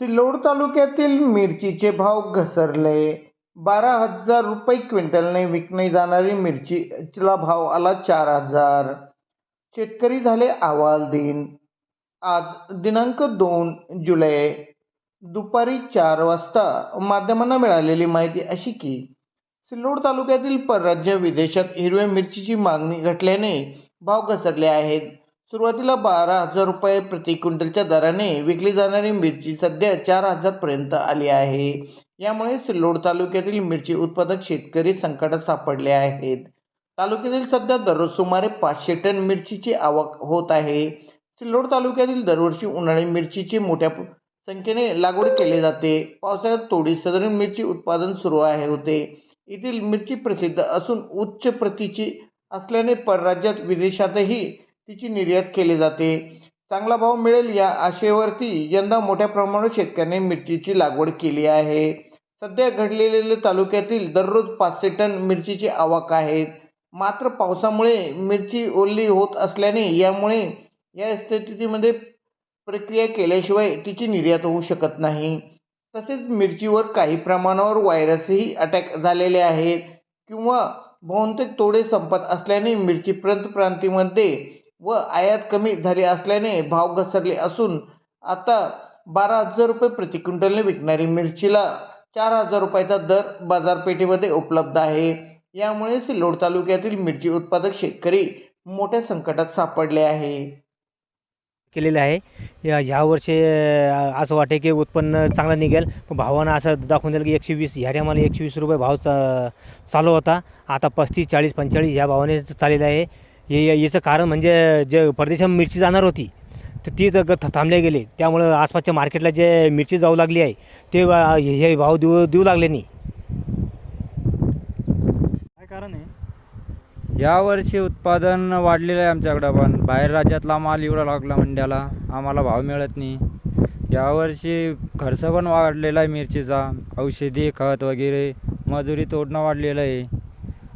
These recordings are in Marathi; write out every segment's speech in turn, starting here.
सिल्लोड तालुक्यातील मिरचीचे भाव घसरले. बारा हजार रुपये क्विंटलने विकणे जाणारी मिरचीला भाव आला चार हजार. शेतकरी झाले अहवालदिन आज दिनांक दोन जुलै दुपारी चार वाजता माध्यमांना मिळालेली माहिती अशी की सिल्लोड तालुक्यातील परराज्य विदेशात हिरव्या मिरचीची मागणी घटल्याने भाव घसरले आहेत. सुरुवातीला बारा हजार रुपये प्रति क्विंटलच्या दराने विकली जाणारी मिरची सध्या चार हजारपर्यंत आली आहे. यामुळे सिल्लोड तालुक्यातील मिरची उत्पादक शेतकरी संकटात सापडले आहेत. तालुक्यातील सध्या दररोज सुमारे पाचशे टन मिरचीची आवक होत आहे. सिल्लोड तालुक्यातील दरवर्षी उन्हाळी मिरचीची मोठ्या संख्येने लागवड केली जाते. पावसाळ्यात तोडी सदरील मिरची उत्पादन सुरू आहे होते. येथील मिरची प्रसिद्ध असून उच्च प्रतीची असल्याने परराज्यात विदेशातही तिची निर्यात केली जाते. चांगला भाव मिळेल या आशेवरती यंदा मोठ्या प्रमाणात शेतकऱ्यांनी मिरचीची लागवड केली आहे. सध्या घडलेले तालुक्यातील दररोज पाचशे टन मिरचीची आवक आहे. मात्र पावसामुळे मिरची ओली होत असल्याने यामुळे या स्थितीमध्ये प्रक्रिया केल्याशिवाय तिची निर्यात होऊ शकत नाही. तसेच मिरचीवर काही प्रमाणावर व्हायरसही अटॅक झालेले आहेत. किंवा बहुतेक तोडे संपत असल्याने मिरची प्रांत प्रांतीमध्ये व आयात कमी झाली असल्याने भाव घसरले असून आता बारा हजार रुपये प्रति क्विंटलने विकणारी मिरचीला चार हजार रुपयाचा दर बाजारपेठेमध्ये उपलब्ध आहे. यामुळे सिल्लोड तालुक्यातील मिरची उत्पादक शेतकरी मोठ्या संकटात सापडले आहे. केलेलं आहे. या ह्यावर्षी असं वाटते की उत्पन्न चांगलं निघेल. भावानं असं दाखवून दिलं की एकशे वीस ह्या टायमाला एकशे वीस रुपये भाव चा चालू होता. आता पस्तीस चाळीस पंचेचाळीस ह्या भावाने चाललेलं आहे. हे याचं कारण म्हणजे जे परदेशात मिरची जाणार होती तर ती तर ग- थांबल्या गेली. त्यामुळं आसपासच्या मार्केटला जे मिरची जाऊ लागली आहे ते हे हे भाव देऊ देऊ लागले नाही. काय कारण आहे? यावर्षी उत्पादन वाढलेलं आहे आमच्याकडं पण बाहेर राज्यातला माल एवढा लागला मंड्याला आम्हाला भाव मिळत नाही. यावर्षी खर्च पण वाढलेला आहे मिरचीचा औषधी खत वगैरे मजुरी तोडणं वाढलेलं आहे.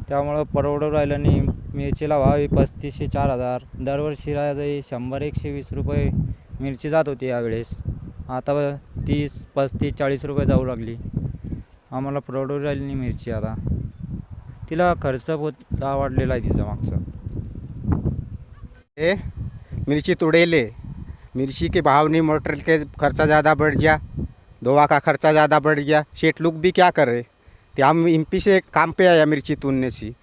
त्यामुळं परवडू राहिलं नाही. मिरचीला भाव आहे पस्तीसशे चार हजार. दरवर्षी राहते शंभर एकशे वीस रुपये मिरची जात होती यावेळेस. आता तीस पस्तीस चाळीस रुपये जाऊ लागली. आम्हाला परवडू राहिली नाही मिरची आता. तिला खर्च बहुत वाढलेला आहे तिचा मागचा. ए, मिर्ची तुड़ेले. मिर्ची के भाव नहीं मोटर के खर्चा ज़्यादा बढ़ गया. दवा का खर्चा ज़्यादा बढ़ गया. शेट लोग भी क्या कर? रहे ते हम एम से काम पे आया मिर्ची तुनने से.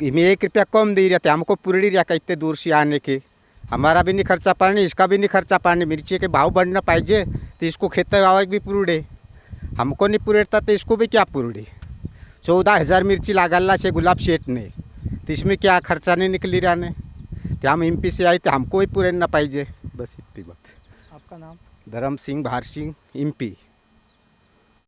में एक रुपया कम दे रहा थे हमको पूरी रहा इतने दूर से आने के। हमारा भी नहीं खर्चा पानी इसका भी नहीं खर्चा पानी। मिर्ची के भाव बढ़ना पाहिजे तो इसको खेत वावक भी पुरडे हमको नहीं पुरेड़ता तो इसको भी क्या पुरडे चौदह हज़ार मिर्ची लागल्ला से गुलाब शेठ ने तो इसमें क्या खर्चा नहीं निकली रहने? ते हम एम से आए थे हमको ही पूरे ना पाहिजे बस इतनी बात। आपका नाम? धर्म सिंह भार सिंह एम